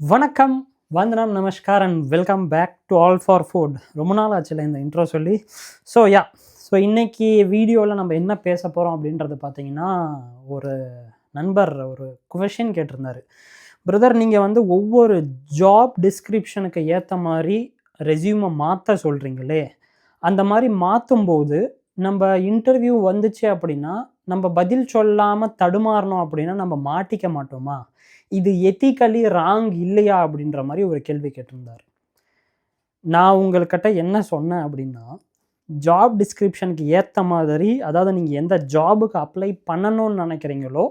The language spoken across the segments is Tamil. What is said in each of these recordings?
வணக்கம் வந்தனம் நமஸ்கார் and welcome back to all for food ரொம்ப நாள் ஆச்சுல இந்த இன்ட்ரோ சொல்லி. ஸோ யா ஸோ இன்றைக்கி வீடியோவில் நம்ம என்ன பேச போகிறோம் அப்படின்றது பார்த்தீங்கன்னா ஒரு நண்பர் ஒரு கொஷின் கேட்டிருந்தார். பிரதர் நீங்கள் வந்து ஒவ்வொரு ஜாப் டிஸ்கிரிப்ஷனுக்கு ஏற்ற மாதிரி ரெசியூமை மாற்ற சொல்கிறீங்களே அந்த மாதிரி மாற்றும்போது நம்ம இன்டர்வியூ வந்துச்சு அப்படின்னா நம்ம பதில் சொல்லாமல் தடுமாறணும் அப்படின்னா நம்ம மாட்டிக்க மாட்டோமா? இது எத்திக்கலி ராங் இல்லையா அப்படின்ற மாதிரி ஒரு கேள்வி கேட்டிருந்தார். நான் உங்கள்கிட்ட என்ன சொன்னேன் அப்படின்னா ஜாப் டிஸ்கிரிப்ஷனுக்கு ஏற்ற மாதிரி அதாவது நீங்கள் எந்த ஜாபுக்கு அப்ளை பண்ணணும்னு நினைக்கிறீங்களோ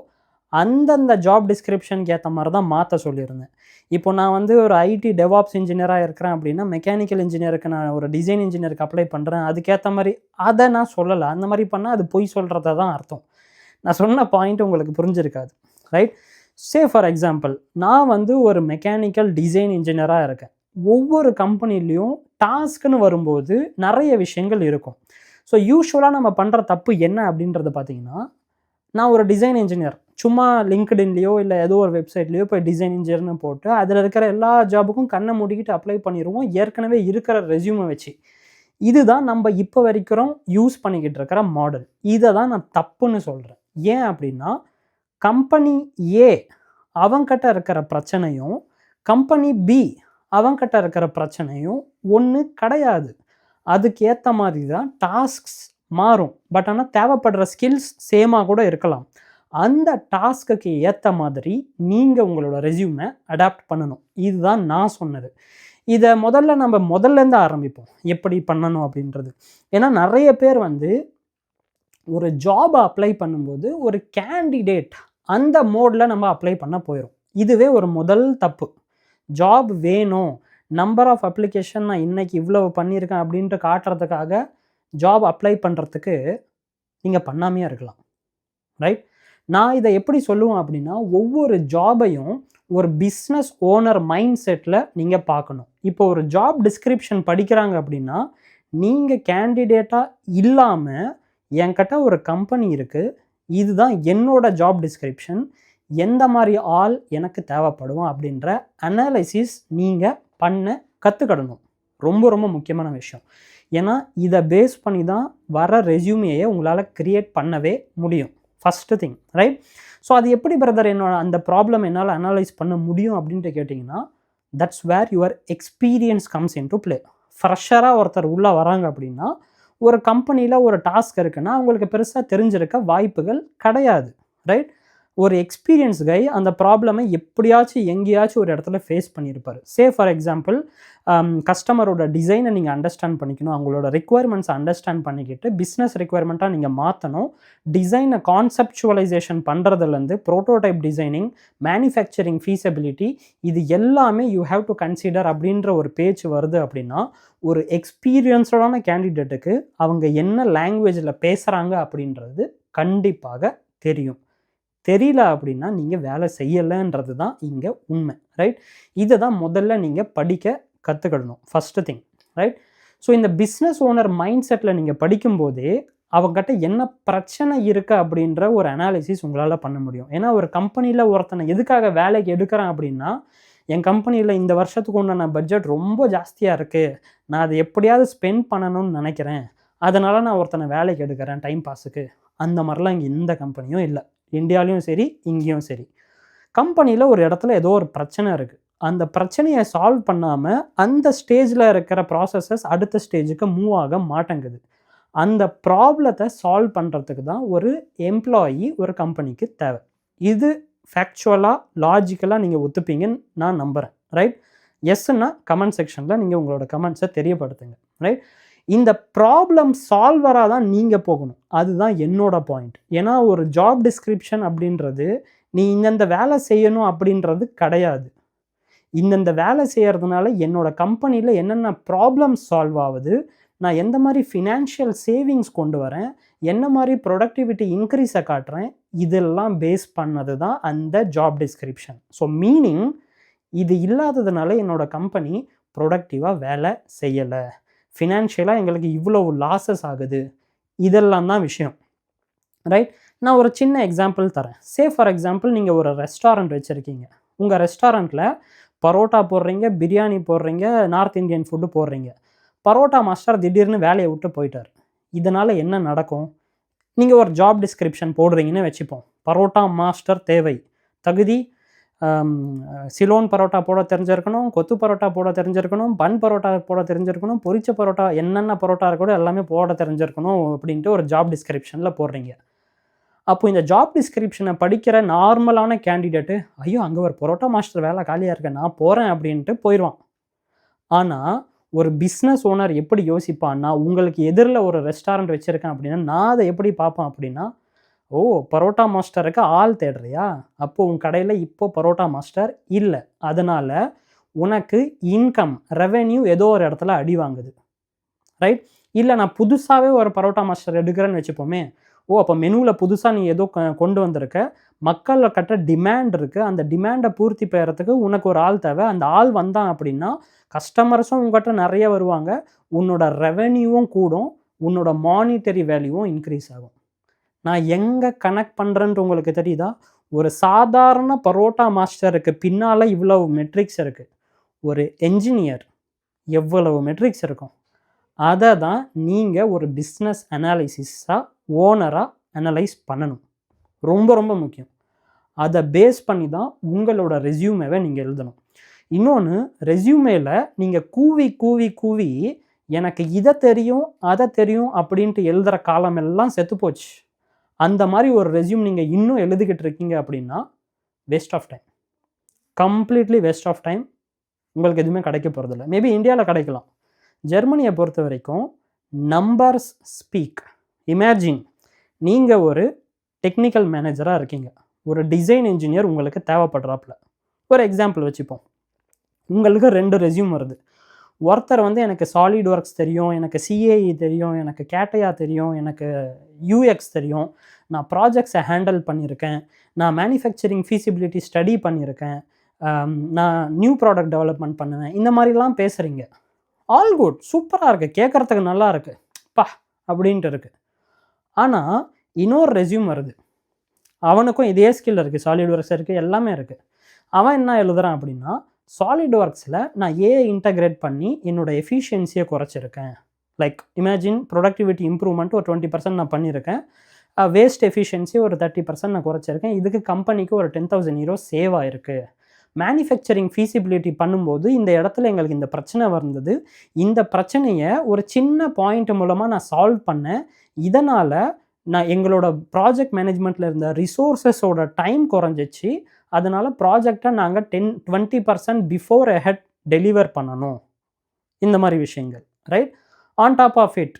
அந்தந்த ஜாப் டிஸ்கிரிப்ஷனுக்கு ஏற்ற மாதிரி தான் மாற்ற சொல்லியிருந்தேன். இப்போ நான் வந்து ஒரு ஐடி டெவாப்ஸ் இன்ஜினியராக இருக்கிறேன் அப்படின்னா மெக்கானிக்கல் இன்ஜினியருக்கு நான் ஒரு டிசைன் இன்ஜினியருக்கு அப்ளை பண்ணுறேன் அதுக்கேற்ற மாதிரி அதை நான் சொல்லலை. அந்த மாதிரி பண்ணால் அது பொய் சொல்கிறத தான் அர்த்தம். நான் சொன்ன பாயிண்ட் உங்களுக்கு புரிஞ்சிருக்காது ரைட் சே ஃபார் எக்ஸாம்பிள் நான் வந்து ஒரு மெக்கானிக்கல் டிசைன் இன்ஜினியராக இருக்கேன். ஒவ்வொரு கம்பெனிலையும் டாஸ்க்குன்னு வரும்போது நிறைய விஷயங்கள் இருக்கும். ஸோ யூஸ்வலாக நம்ம பண்ணுற தப்பு என்ன அப்படின்றது பார்த்தீங்கன்னா நான் ஒரு டிசைன் இன்ஜினியர் சும்மா லிங்க்டின்லேயோ இல்லை ஏதோ ஒரு வெப்சைட்லேயோ போய் டிசைன் இன்ஜினியர்னு போட்டு அதில் இருக்கிற எல்லா ஜாபுக்கும் கண்ணை மூடிக்கிட்டு அப்ளை பண்ணிடுவோம். ஏற்கனவே இருக்கிற ரெஸ்யூமை வச்சு. இதுதான் நம்ம இப்போ வரைக்கும் யூஸ் பண்ணிக்கிட்டு இருக்கிற மாடல் இதை தான் நான் தப்புன்னு சொல்கிறேன் ஏன் அப்படின்னா கம்பெனி ஏ அவங்கிட்ட இருக்கிற பிரச்சனையும் கம்பெனி பி அவங்கிட்ட இருக்கிற பிரச்சனையும் ஒன்று கிடையாது. அதுக்கு ஏற்ற மாதிரி தான் டாஸ்க்ஸ் மாறும். பட் ஆனால் தேவைப்படுற ஸ்கில்ஸ் சேமாக கூட இருக்கலாம். அந்த டாஸ்க்குக்கு ஏற்ற மாதிரி நீங்கள் உங்களோட ரெஸ்யூமை அடாப்ட் பண்ணணும். இதுதான் நான் சொன்னது. இதை முதல்ல நம்ம முதல்லேருந்து ஆரம்பிப்போம். எப்படி பண்ணணும் அப்படின்றது. ஏன்னா நிறைய பேர் வந்து ஒரு ஜாப் அப்ளை பண்ணும்போது ஒரு கேண்டிடேட் அந்த மோடில் நம்ம அப்ளை பண்ண போயிடும் இதுவே ஒரு முதல் தப்பு. ஜாப் வேணும். நம்பர் ஆஃப் அப்ளிகேஷன் நான் இன்றைக்கி இவ்வளவு பண்ணியிருக்கேன் அப்படின்ட்டு காட்டுறதுக்காக ஜாப் அப்ளை பண்ணுறதுக்கு நீங்கள் பண்ணாமையே இருக்கலாம். ரைட் நான் இதை எப்படி சொல்லுவேன் அப்படின்னா ஒவ்வொரு ஜாபையும் ஒரு பிஸ்னஸ் ஓனர் மைண்ட் செட்டில் நீங்கள் பார்க்கணும். இப்போ ஒரு ஜாப் டிஸ்கிரிப்ஷன் படிக்கிறாங்க அப்படின்னா நீங்கள் கேண்டிடேட்டாக இல்லாமல் என்கிட்ட ஒரு கம்பெனி இருக்குது இதுதான் என்னோட ஜாப் டிஸ்கிரிப்ஷன் எந்த மாதிரி ஆள் எனக்கு தேவைப்படும் அப்படின்ற அனாலிசிஸ் நீங்கள் பண்ண கற்றுக்கிடணும் ரொம்ப ரொம்ப முக்கியமான விஷயம். ஏன்னா இதை பேஸ் பண்ணி தான் வர ரெசியூமையே உங்களால் க்ரியேட் பண்ணவே முடியும். ஃபஸ்ட்டு திங் ரைட் ஸோ அது எப்படி பிரதர் என்னோட அந்த ப்ராப்ளம் என்னால் அனலைஸ் பண்ண முடியும் அப்படின்ட்டு கேட்டிங்கன்னா that's where your experience comes in to play ஃப்ரெஷராக ஒருத்தர் உள்ளே வராங்க அப்படின்னா ஒரு கம்பெனியில் ஒரு டாஸ்க் இருக்குன்னா அவங்களுக்கு பெருசாக தெரிஞ்சிருக்க வாய்ப்புகள் கிடையாது ரைட் ஒரு எக்ஸ்பீரியன்ஸ் கை அந்த ப்ராப்ளமை எப்படியாச்சும் எங்கேயாச்சும் ஒரு இடத்துல ஃபேஸ் பண்ணியிருப்பார். சே ஃபார் எக்ஸாம்பிள் கஸ்டமரோட டிசைனை நீங்கள் அண்டர்ஸ்டாண்ட் பண்ணிக்கணும். அவங்களோட ரெக்குவயர்மெண்ட்ஸை அண்டர்ஸ்டாண்ட் பண்ணிக்கிட்டு பிஸ்னஸ் ரெக்குவயர்மெண்ட்டாக நீங்கள் மாற்றணும் டிசைனை கான்செப்டுவலைசேஷன் பண்ணுறதுலேருந்து ப்ரோட்டோடைப் டிசைனிங் மேனுஃபேக்சரிங் ஃபீஸபிலிட்டி இது எல்லாமே யூ ஹாவ் டு கன்சிடர் அப்படின்ற ஒரு பேச்சு வருது அப்படின்னா ஒரு எக்ஸ்பீரியன்ஸ்டான கேண்டிடேட்டுக்கு அவங்க என்ன லாங்குவேஜில் பேசுகிறாங்க அப்படின்றது கண்டிப்பாக தெரியும். தெரியல அப்படின்னா நீங்கள் வேலை செய்யலைன்றது தான் இங்கே உண்மை ரைட் இதை தான் முதல்ல நீங்கள் படிக்க கற்றுக்கிடணும் ஃபஸ்ட்டு திங் ரைட் ஸோ இந்த பிஸ்னஸ் ஓனர் மைண்ட் செட்டில் நீங்கள் படிக்கும்போதே அவங்ககிட்ட என்ன பிரச்சனை இருக்குது அப்படின்ற ஒரு அனாலிசிஸ் உங்களால் பண்ண முடியும். ஏன்னா ஒரு கம்பெனியில் ஒருத்தனை எதுக்காக வேலைக்கு எடுக்கிறேன் அப்படின்னா என் கம்பெனியில் இந்த வருஷத்துக்கு உண்டான பட்ஜெட் ரொம்ப ஜாஸ்தியாக இருக்குது நான் அதை எப்படியாவது ஸ்பெண்ட் பண்ணணும்னு நினைக்கிறேன். அதனால் நான் ஒருத்தனை வேலைக்கு எடுக்கிறேன் டைம் பாஸுக்கு அந்த மாதிரிலாம் இங்கே எந்த கம்பெனியும் இல்லை. இந்தியாலையும் சரி இங்கேயும் சரி. கம்பெனியில் ஒரு இடத்துல ஏதோ ஒரு பிரச்சனை இருக்குது அந்த பிரச்சனையை சால்வ் பண்ணாமல் அந்த ஸ்டேஜில் இருக்கிற ப்ராசஸஸ் அடுத்த ஸ்டேஜுக்கு மூவ் ஆக மாட்டேங்குது. அந்த ப்ராப்ளத்தை சால்வ் பண்ணுறதுக்கு தான் ஒரு எம்ப்ளாயி ஒரு கம்பெனிக்கு தேவை. இது ஃபேக்சுவலாக லாஜிக்கலாக நீங்கள் ஒத்துப்பீங்கன்னு நான் நம்புகிறேன் ரைட் எஸ்ன்னா கமெண்ட் செக்ஷனில் நீங்கள் உங்களோட கமெண்ட்ஸை தெரியப்படுத்துங்க. ரைட் இந்த ப்ராப்ளம் சால்வராக தான் நீங்கள் போகணும். அதுதான் என்னோட பாயிண்ட் ஏன்னா ஒரு ஜாப் டிஸ்கிரிப்ஷன் அப்படின்றது நீ இந்தந்த வேலை செய்யணும் அப்படின்றது கிடையாது. இந்தந்த வேலை செய்கிறதுனால என்னோட கம்பெனியில் என்னென்ன ப்ராப்ளம் சால்வ் ஆகுது நான் எந்த மாதிரி ஃபினான்ஷியல் சேவிங்ஸ் கொண்டு வரேன் என்ன மாதிரி ப்ரொடக்டிவிட்டி இன்க்ரீஸை காட்டுறேன் இதெல்லாம் பேஸ் பண்ணது தான் அந்த ஜாப் டிஸ்கிரிப்ஷன் ஸோ மீனிங் இது இல்லாததுனால என்னோட கம்பெனி ப்ரொடக்டிவாக வேலை செய்யலை. ஃபினான்ஷியலாக எங்களுக்கு இவ்வளோ லாஸஸ் ஆகுது. இதெல்லாம் தான் விஷயம். ரைட் நான் ஒரு சின்ன எக்ஸாம்பிள் தரேன். சே ஃபார் எக்ஸாம்பிள் நீங்கள் ஒரு ரெஸ்டாரண்ட் வச்சுருக்கீங்க. உங்கள் ரெஸ்டாரண்ட்டில் பரோட்டா போடுறீங்க பிரியாணி போடுறீங்க நார்த் இந்தியன் ஃபுட்டு போடுறீங்க. பரோட்டா மாஸ்டர் திடீர்னு வேலையை விட்டு போயிட்டார். இதனால் என்ன நடக்கும்? நீங்கள் ஒரு ஜாப் டிஸ்கிரிப்ஷன் போடுறீங்கன்னு வச்சுப்போம். பரோட்டா மாஸ்டர் தேவை. தகுதி சிலோன் பரோட்டா போட தெரிஞ்சிருக்கணும் கொத்து பரோட்டா போட தெரிஞ்சிருக்கணும் பன் பரோட்டா போட தெரிஞ்சிருக்கணும் பொரிச்ச பரோட்டா என்னென்ன பரோட்டா இருக்கோ எல்லாமே போட தெரிஞ்சிருக்கணும் அப்படின்ட்டு ஒரு ஜாப் டிஸ்கிரிப்ஷனில் போடுறீங்க. அப்போ இந்த ஜாப் டிஸ்கிரிப்ஷனை படிக்கிற நார்மலான கேண்டிடேட்டு ஐயோ அங்கே ஒரு பரோட்டா மாஸ்டர் வேலை காலியாக இருக்க நான் போகிறேன் அப்படின்ட்டு போயிடுவான் ஆனால் ஒரு பிஸ்னஸ் ஓனர் எப்படி யோசிப்பான்னா உங்களுக்கு எதிரில் ஒரு ரெஸ்டாரண்ட் வச்சுருக்கேன் அப்படின்னா நான் அதை எப்படி பார்ப்பேன் அப்படின்னா ஓ பரோட்டா மாஸ்டருக்கு ஆள் தேடுறியா அப்போ உன் கடையில் இப்போ பரோட்டா மாஸ்டர் இல்லை. அதனால் உனக்கு இன்கம் ரெவென்யூ ஏதோ ஒரு இடத்துல அடி வாங்குது. ரைட் இல்லை நான் புதுசாகவே ஒரு பரோட்டா மாஸ்டர் எடுக்கிறேன்னு வச்சுப்போமே. ஓ அப்போ மெனுவில் புதுசாக நீ ஏதோ கொண்டு வந்திருக்க. மக்களில் கட்ட டிமாண்ட் இருக்குது அந்த டிமாண்டை பூர்த்தி பெறத்துக்கு உனக்கு ஒரு ஆள் தேவை. அந்த ஆள் வந்தான் அப்படின்னா கஸ்டமர்ஸும் உங்கள்கிட்ட நிறைய வருவாங்க. உன்னோட ரெவென்யூவும் கூடும். உன்னோட மானிட்டரி வேல்யூவும் இன்க்ரீஸ் ஆகும். நான் எங்கே கனெக்ட் பண்ணுறேன்ட்டு உங்களுக்கு தெரியுதா? ஒரு சாதாரண பரோட்டா மாஸ்டருக்கு பின்னால் இவ்வளவு மெட்ரிக்ஸ் இருக்குது ஒரு என்ஜினியர் எவ்வளவு மெட்ரிக்ஸ் இருக்கும்? அதை தான் நீங்கள் ஒரு பிஸ்னஸ் அனாலிசிஸாக ஓனராக அனலைஸ் பண்ணணும். ரொம்ப ரொம்ப முக்கியம். அதை பேஸ் பண்ணி தான் உங்களோட ரெசியூமேவை நீங்கள் எழுதணும். இன்னொன்று ரெஸ்யூமேல நீங்கள் கூவி கூவி கூவி எனக்கு இதை தெரியும் அதை தெரியும் அப்படின்ட்டு எழுதுகிற காலமெல்லாம் செத்து போச்சு. அந்த மாதிரி ஒரு ரெஸ்யூம் நீங்கள் இன்னும் எழுதிக்கிட்டு இருக்கீங்க அப்படின்னா waste of time completely waste of time உங்களுக்கு எதுவுமே கிடைக்க போகிறதில்ல மேபி இந்தியாவில் கிடைக்கலாம். ஜெர்மனியை பொறுத்த வரைக்கும் நம்பர்ஸ் ஸ்பீக் இமேஜின் நீங்கள் ஒரு டெக்னிக்கல் மேனேஜராக இருக்கீங்க. ஒரு டிசைன் இன்ஜினியர் உங்களுக்கு தேவைப்படுறாப்புல. ஒரு எக்ஸாம்பிள் வச்சுப்போம். உங்களுக்கு ரெண்டு ரெஸ்யூம் வருது. ஒருத்தர் வந்து எனக்கு சாலிட் ஒர்க்ஸ் தெரியும் எனக்கு சிஏஇ தெரியும் எனக்கு கேட்டையா தெரியும் எனக்கு யூஎக்ஸ் தெரியும். நான் ப்ராஜெக்ட்ஸை ஹேண்டில் பண்ணியிருக்கேன். நான் மேனுஃபேக்சரிங் ஃபீசிபிலிட்டி ஸ்டடி பண்ணியிருக்கேன். நான் நியூ ப்ராடக்ட் டெவலப்மெண்ட் பண்ணுவேன். இந்த மாதிரிலாம் பேசுகிறீங்க ஆல் குட் சூப்பராக இருக்குது கேட்குறதுக்கு நல்லா இருக்குது பா அப்படின்ட்டு இருக்குது ஆனால் இன்னொரு ரெஸ்யூம் வருது. அவனுக்கும் இதே ஸ்கில் இருக்குது சாலிட் ஒர்க்ஸ் இருக்குது எல்லாமே இருக்குது அவன் என்ன எழுதுகிறான் அப்படின்னா சாலிட் ஒர்க்ஸில் நான் ஏஐ இன்டகிரேட் பண்ணி என்னோட எஃபிஷியன்சியை குறைச்சிருக்கேன். லைக் இமேஜின் ப்ரொடக்டிவிட்டி இம்ப்ரூவ்மெண்ட் ஒரு டுவெண்ட்டி பர்சன்ட் நான் பண்ணியிருக்கேன். வேஸ்ட் எஃபிஷியன்சி ஒரு தேர்ட்டி பர்சன்ட் நான் குறைச்சிருக்கேன். இதுக்கு கம்பெனிக்கு ஒரு டென் தௌசண்ட் ஹீரோ சேவ் ஆயிருக்கு. மேனுஃபேக்சரிங் ஃபீசிபிலிட்டி பண்ணும்போது இந்த இடத்துல எங்களுக்கு இந்த பிரச்சனை வந்தது. இந்த பிரச்சனையை ஒரு சின்ன பாயிண்ட் மூலமாக நான் சால்வ் பண்ணேன். இதனால் நான் எங்களோட ப்ராஜெக்ட் மேனேஜ்மெண்ட்டில் இருந்த ரிசோர்ஸஸோட டைம் குறைஞ்சிச்சு. அதனால் ப்ராஜெக்டை நாங்கள் ten twenty percent before head deliver பண்ணணும். இந்த மாதிரி விஷயங்கள் right on top of it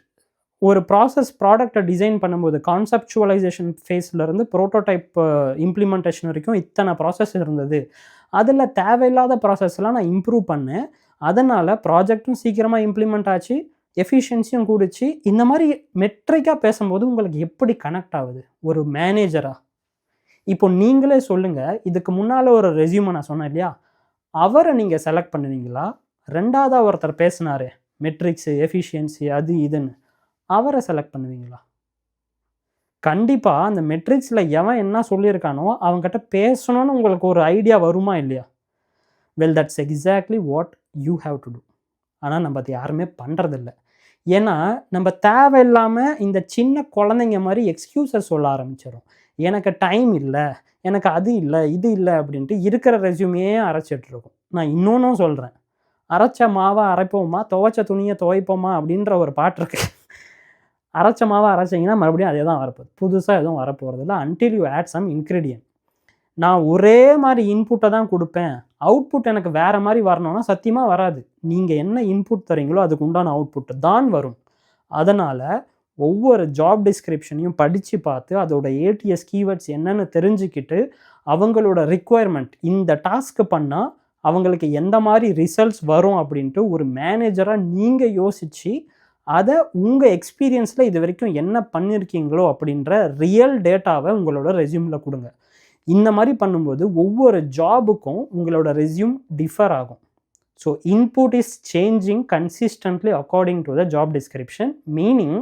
ஒரு ப்ராசஸ் ப்ராடக்டை டிசைன் பண்ணும்போது கான்செப்டுவலைசேஷன் ஃபேஸ்லேருந்து ப்ரோட்டோடைப் இம்ப்ளிமெண்டேஷன் வரைக்கும் இத்தனை ப்ராசஸ் இருந்தது. அதில் தேவையில்லாத ப்ராசஸ்லாம் நான் இம்ப்ரூவ் பண்ணேன். அதனால் ப்ராஜெக்ட்டும் சீக்கிரமாக இம்ப்ளிமெண்ட் ஆச்சு எஃபிஷியன்சியும் கூடிச்சு. இந்த மாதிரி மெட்ரிக்காக பேசும்போது உங்களுக்கு எப்படி கனெக்ட் ஆகுது? ஒரு மேனேஜராக இப்போ நீங்களே சொல்லுங்கள் இதுக்கு முன்னால் ஒரு ரெஸ்யூமை நான் சொன்னேன் இல்லையா? அவரை நீங்கள் செலக்ட் பண்ணுவீங்களா? ரெண்டாவதாக ஒருத்தர் பேசினாரு மெட்ரிக்ஸு எஃபிஷியன்சி அது இதுன்னு. அவரை செலக்ட் பண்ணுவீங்களா? கண்டிப்பாக அந்த மெட்ரிக்ஸில் எவன் என்ன சொல்லியிருக்கானோ அவங்ககிட்ட பேசணும்னு உங்களுக்கு ஒரு ஐடியா வருமா இல்லையா? Well that's exactly what you have to do ஆனால் நம்ம அதை யாருமே பண்ணுறதில்ல ஏன்னா நம்ம தேவையில்லாமல் இந்த சின்ன குழந்தைங்க மாதிரி எக்ஸ்கியூசஸ் சொல்ல ஆரம்பிச்சிடும் எனக்கு டைம் இல்லை எனக்கு அது இல்லை இது இல்லை அப்படின்ட்டு இருக்கிற ரெசியூமையே அரைச்சிட்ருக்கும் நான் இன்னொன்றும் சொல்கிறேன் அரைச்ச மாவை அரைப்போமா துவைச்ச துணியை துவைப்போமா அப்படின்ற ஒரு பாட்டு இருக்கு. அரைச்ச மாவை அரைச்சிங்கன்னா மறுபடியும் அதே தான் வரப்போகுது. புதுசாக எதுவும் வரப்போகிறதில்ல until you add some ingredient நான் ஒரே மாதிரி இன்புட்டை தான் கொடுப்பேன். அவுட்புட் எனக்கு வேறு மாதிரி வரணும்னா சத்தியமாக வராது. நீங்கள் என்ன இன்புட் தரீங்களோ அதுக்கு உண்டான அவுட்புட் தான் வரும். அதனால் ஒவ்வொரு ஜாப் டிஸ்கிரிப்ஷனையும் படித்து பார்த்து அதோட ஏடிஎஸ் கீவேர்ட்ஸ் என்னென்னு தெரிஞ்சுக்கிட்டு அவங்களோட ரிக்குவயர்மெண்ட் இந்த டாஸ்க்கு பண்ணால் அவங்களுக்கு எந்த மாதிரி ரிசல்ட்ஸ் வரும் அப்படின்ட்டு ஒரு மேனேஜராக நீங்கள் யோசித்து அதை உங்கள் எக்ஸ்பீரியன்ஸில் இது வரைக்கும் என்ன பண்ணியிருக்கீங்களோ அப்படின்ற ரியல் டேட்டாவை உங்களோட ரெஸ்யூமில் கொடுங்க. இந்த மாதிரி பண்ணும்போது ஒவ்வொரு ஜாபுக்கும் உங்களோட ரெஸ்யூம் டிஃபர் ஆகும். So input is changing consistently according to the job description meaning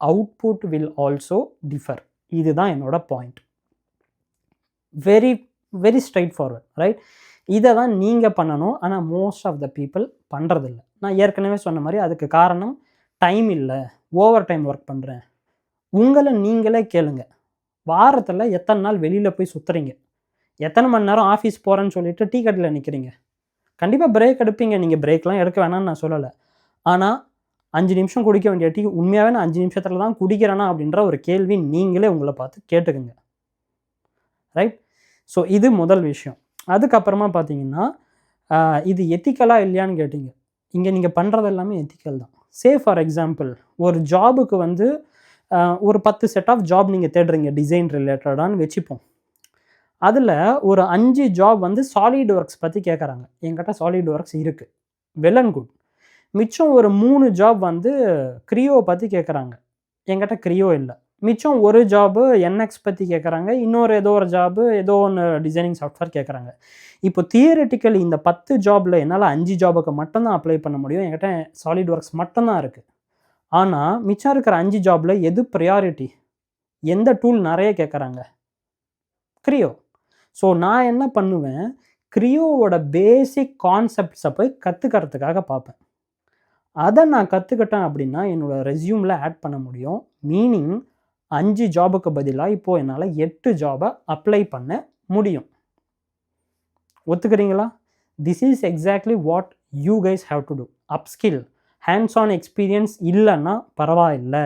output will also differ இதுதான் என்னோட point very very straightforward right இதை தான் நீங்கள் பண்ணணும். ஆனால் மோஸ்ட் ஆஃப் த பீப்புள் பண்ணுறதில்ல நான் ஏற்கனவே சொன்ன மாதிரி அதுக்கு காரணம் டைம் இல்லை. ஓவர் டைம் ஒர்க் பண்ணுறேன் உங்களை நீங்களே கேளுங்க. வாரத்தில் எத்தனை நாள் வெளியில் போய் சுற்றுறீங்க எத்தனை மணி நேரம் ஆஃபீஸ் போகிறேன்னு சொல்லிட்டு டீ கடையில் நிற்கிறீங்க கண்டிப்பாக பிரேக் எடுப்பீங்க. நீங்கள் பிரேக்லாம் எடுக்க வேணாம்னு நான் சொல்லலை. ஆனால் அஞ்சு நிமிஷம் குடிக்க வேண்டிய டீ உண்மையாகவே நான் அஞ்சு நிமிஷத்தில் தான் குடிக்கிறேனா அப்படின்ற ஒரு கேள்வி நீங்களே உங்களை பார்த்து கேட்டுக்குங்க. ரைட் ஸோ இது முதல் விஷயம். அதுக்கப்புறமா பார்த்தீங்கன்னா இது எத்திக்கலாக இல்லையான்னு கேட்டிங்க. இங்கே நீங்கள் பண்ணுறது எல்லாமே எத்திக்கல் தான். சே ஃபார் எக்ஸாம்பிள் ஒரு ஜாபுக்கு வந்து ஒரு பத்து செட் ஆஃப் ஜாப் நீங்கள் தேடுறீங்க டிசைன் ரிலேட்டடான்னு வச்சுப்போம். அதில் ஒரு அஞ்சு ஜாப் வந்து சாலிட் ஒர்க்ஸ் பற்றி கேட்குறாங்க என்கிட்ட சாலிட் ஒர்க்ஸ் இருக்குது வெல் அண்ட் குட் மிச்சம் ஒரு மூணு ஜாப் வந்து க்ரியோவை பற்றி கேட்குறாங்க என்கிட்ட க்ரியோ இல்லை. மிச்சம் ஒரு ஜாபு என்எக்ஸ் பற்றி கேட்குறாங்க இன்னொரு ஏதோ ஒரு ஜாபு ஏதோ ஒன்று டிசைனிங் சாஃப்ட்வேர் கேட்குறாங்க இப்போ தியரட்டிக்கலி இந்த பத்து ஜாபில் என்னால் அஞ்சு ஜாபுக்கு மட்டும்தான் அப்ளை பண்ண முடியும். என்கிட்ட சாலிட் ஒர்க்ஸ் மட்டும்தான் இருக்குது ஆனால் மிச்சம் இருக்கிற அஞ்சு ஜாபில் எது ப்ரையாரிட்டி எந்த டூல் நிறைய கேட்குறாங்க க்ரியோ ஸோ நான் என்ன பண்ணுவேன்? க்ரியோவோட பேசிக் கான்செப்ட்ஸை போய் கற்றுக்கிறதுக்காக பார்ப்பேன். அதை நான் கற்றுக்கிட்டேன் அப்படின்னா என்னோடய ரெஸ்யூமில் ஆட் பண்ண முடியும். மீனிங் அஞ்சு ஜாபுக்கு பதிலாக இப்போது என்னால் எட்டு ஜாபை அப்ளை பண்ண முடியும். ஒத்துக்கிறீங்களா? This is exactly what you guys have to do upskill hands on experience இல்லைன்னா பரவாயில்லை.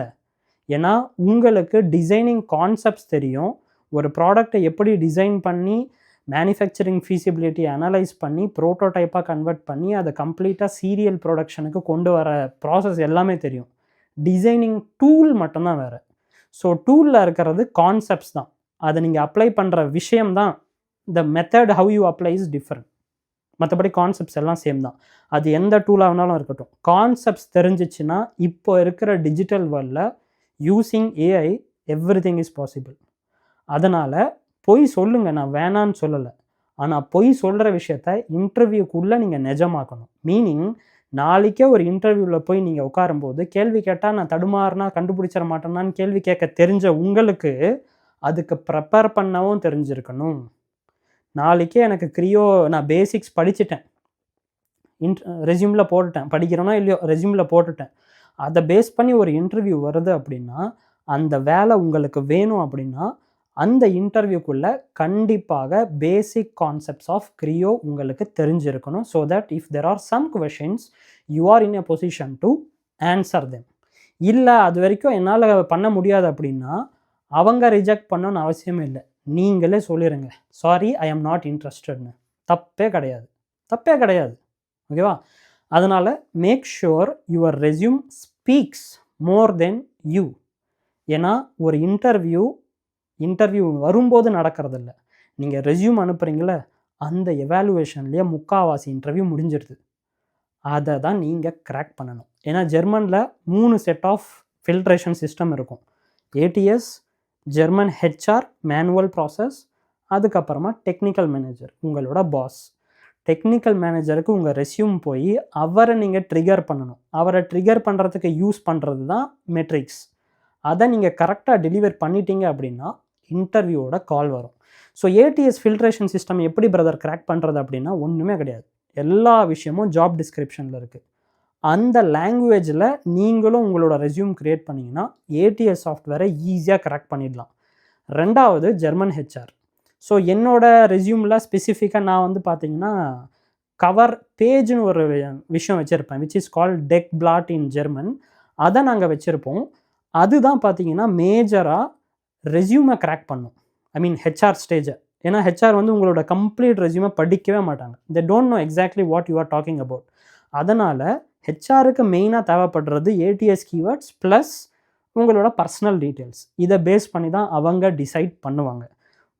ஏன்னா உங்களுக்கு டிசைனிங் கான்செப்ட்ஸ் தெரியும். ஒரு ப்ராடக்டை எப்படி டிசைன் பண்ணி மேனுஃபேக்சரிங் ஃபீசிபிலிட்டி அனலைஸ் பண்ணி ப்ரோட்டோடைப்பாக கன்வெர்ட் பண்ணி அதை கம்ப்ளீட்டாக சீரியல் ப்ரொடக்ஷனுக்கு கொண்டு வர ப்ராசஸ் எல்லாமே தெரியும். டிசைனிங் டூல் மட்டும்தான் வேறு. ஸோ டூலில் இருக்கிறது கான்செப்ட்ஸ் தான். அதை நீங்கள் அப்ளை பண்ணுற விஷயம் தான் the method how you apply is different மற்றபடி கான்செப்ட்ஸ் எல்லாம் சேம் தான். அது எந்த டூலாக வேணாலும் இருக்கட்டும். கான்செப்ட்ஸ் தெரிஞ்சிச்சுன்னா இப்போ இருக்கிற டிஜிட்டல் வேர்ல்டில் using AI everything is possible அதனால் பொய் சொல்லுங்கள் நான் வேணான்னு சொல்லலை. ஆனால் பொய் சொல்கிற விஷயத்த இன்டர்வியூக்குள்ளே நீங்கள் நிஜமாக்கணும். மீனிங் நாளைக்கே ஒரு இன்டர்வியூவில் போய் நீங்கள் உட்காரும்போது கேள்வி கேட்டால் நான் தடுமாறுனா கண்டுபிடிச்சிட மாட்டேன்னான்னு கேள்வி கேட்க தெரிஞ்ச உங்களுக்கு அதுக்கு ப்ரிப்பேர் பண்ணவும் தெரிஞ்சிருக்கணும். நாளைக்கே எனக்கு க்ரியோ நான் பேசிக்ஸ் படிச்சிட்டேன். இன்ட் ரெஸ்யூமில் போட்டுட்டேன். படிக்கிறேனோ இல்லையோ ரெஸ்யூமில் போட்டுட்டேன். அதை பேஸ் பண்ணி ஒரு இன்டர்வியூ வருது அப்படின்னா அந்த வேலை உங்களுக்கு வேணும் அப்படின்னா அந்த இன்டர்வியூக்குள்ளே கண்டிப்பாக பேசிக் கான்செப்ட்ஸ் ஆஃப் க்ரியோ உங்களுக்கு தெரிஞ்சிருக்கணும். So that if there are some questions you are in a position to answer them இல்லை அது வரைக்கும் என்னால் பண்ண முடியாது அப்படின்னா அவங்க ரிஜெக்ட் பண்ணணும்னு அவசியமே இல்லை. நீங்களே சொல்லிடுங்க சாரி ஐ எம் நாட் இன்ட்ரெஸ்டட்னு தப்பே கிடையாது. தப்பே கிடையாது. ஓகேவா அதனால் make sure your resume speaks more than you ஏன்னா ஒரு இன்டர்வியூ இன்டர்வியூ வரும்போது நடக்கிறதில்ல. நீங்கள் ரெஸ்யூம் அனுப்புகிறீங்களே அந்த எவாலுவேஷன்லேயே முக்காவாசி இன்டர்வியூ முடிஞ்சிடுது அதை தான் நீங்கள் கிராக் பண்ணணும். ஏன்னா ஜெர்மனில் மூணு செட் ஆஃப் ஃபில்ட்ரேஷன் சிஸ்டம் இருக்கும். ATS German HR manual process அதுக்கப்புறமா டெக்னிக்கல் மேனேஜர் உங்களோட பாஸ் டெக்னிக்கல் மேனேஜருக்கு உங்கள் ரெஸ்யூம் போய் அவரை நீங்கள் ட்ரிகர் பண்ணணும். அவரை ட்ரிகர் பண்ணுறதுக்கு யூஸ் பண்ணுறது தான் மெட்ரிக்ஸ் அதை நீங்கள் கரெக்டாக டெலிவர் பண்ணிட்டீங்க அப்படின்னா இன்டர்வியூவோட கால் வரும். ஸோ ஏடிஎஸ் ஃபில்ட்ரேஷன் சிஸ்டம் எப்படி பிரதர் கிராக் பண்ணுறது அப்படின்னா ஒன்றுமே கிடையாது. எல்லா விஷயமும் ஜாப் டிஸ்கிரிப்ஷனில் இருக்குது அந்த லாங்குவேஜில் நீங்களும் உங்களோட ரெஸ்யூம் க்ரியேட் பண்ணிங்கன்னா ஏடிஎஸ் சாஃப்ட்வேரை ஈஸியாக கிராக் பண்ணிடலாம். ரெண்டாவது ஜெர்மன் ஹெச்ஆர் ஸோ என்னோட ரெஸ்யூமில் ஸ்பெசிஃபிக்காக நான் வந்து பார்த்தீங்கன்னா கவர் பேஜ்னு ஒரு விஷயம் வச்சுருப்பேன் which is call tech plot in German அதை நாங்கள் வச்சுருப்போம். அதுதான் பார்த்தீங்கன்னா மேஜராக ரெஸ்யூமை கிராக் பண்ணும். ஐ மீன் ஹெச்ஆர் ஸ்டேஜை ஏன்னா ஹெச்ஆர் வந்து உங்களோட கம்ப்ளீட் ரெஸ்யூமை படிக்கவே மாட்டாங்க. They don't know exactly what you are talking about அதனால் ஹெச்ஆருக்கு மெயினாக தேவைப்படுறது ஏடிஎஸ் கீவேர்ட்ஸ் ப்ளஸ் உங்களோட பர்சனல் டீட்டெயில்ஸ் இதை பேஸ் பண்ணி தான் அவங்க டிசைட் பண்ணுவாங்க.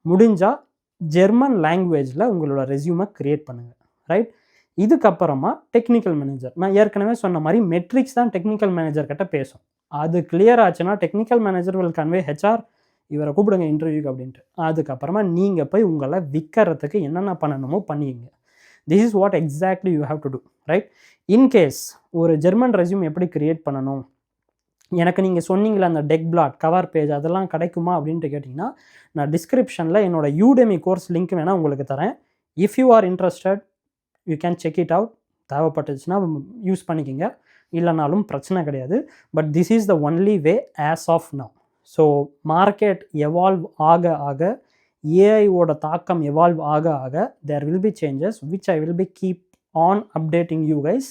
முடிஞ்சால் ஜெர்மன் லாங்குவேஜில் உங்களோட ரெஸ்யூமை க்ரியேட் பண்ணுங்கள் ரைட் இதுக்கப்புறமா டெக்னிக்கல் மேனேஜர் நான் ஏற்கனவே சொன்ன மாதிரி மெட்ரிக்ஸ் தான் டெக்னிக்கல் மேனேஜர் கிட்ட பேசும். அது கிளியர் ஆச்சுன்னா technical manager will convey HR இவரை கூப்பிடுங்க இன்டர்வியூக்கு அப்படின்ட்டு. அதுக்கப்புறமா நீங்கள் போய் உங்களை விற்கிறதுக்கு என்னென்ன பண்ணணுமோ பண்ணிங்க this is what exactly you have to do right in case ஒரு ஜெர்மன் ரெஸ்யூம் எப்படி கிரியேட் பண்ணணும்? எனக்கு நீங்கள் சொன்னீங்களே அந்த டெக் பிளாட் கவர் பேஜ் அதெல்லாம் கிடைக்குமா அப்படின்ட்டு கேட்டிங்கன்னா நான் டிஸ்கிரிப்ஷனில் என்னோட யூடெமி கோர்ஸ் லிங்க் வேணால் உங்களுக்கு தரேன். If you are interested you can check it out தேவைப்பட்டுச்சுன்னா யூஸ் பண்ணிக்கோங்க. இல்லைனாலும் பிரச்சனை கிடையாது. But this is the only way as of now so market evolve ஆக ஆக ஏஐயோட தாக்கம் எவால்வ் ஆக ஆக there will be changes which I will be keep on updating you guys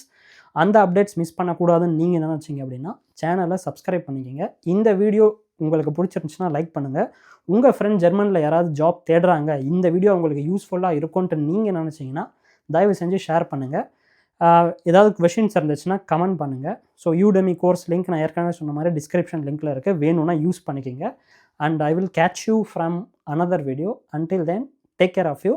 அந்த அப்டேட்ஸ் மிஸ் பண்ணக்கூடாதுன்னு நீங்கள் என்ன நினச்சிங்க அப்படின்னா சேனலை சப்ஸ்கிரைப் பண்ணிக்கோங்க. இந்த வீடியோ உங்களுக்கு பிடிச்சிருந்துச்சுன்னா லைக் பண்ணுங்கள் உங்கள் ஃப்ரெண்ட் ஜெர்மனில் யாராவது ஜாப் தேடுறாங்க இந்த வீடியோ உங்களுக்கு யூஸ்ஃபுல்லாக இருக்கும்ன்ட்டு நீங்கள் நினச்சிங்கன்னா தயவு செஞ்சு ஷேர் பண்ணுங்கள் ஏதாவது கொஷின்ஸ் இருந்துச்சுன்னா கமெண்ட் பண்ணுங்கள் ஸோ யூடெமி கோர்ஸ் லிங்க் நான் ஏற்கனவே சொன்ன மாதிரி டிஸ்கிரிப்ஷன் லிங்க்கில் இருக்குது வேணும்னா யூஸ் பண்ணிக்கிங்க. And I will catch you from another video until then take care of you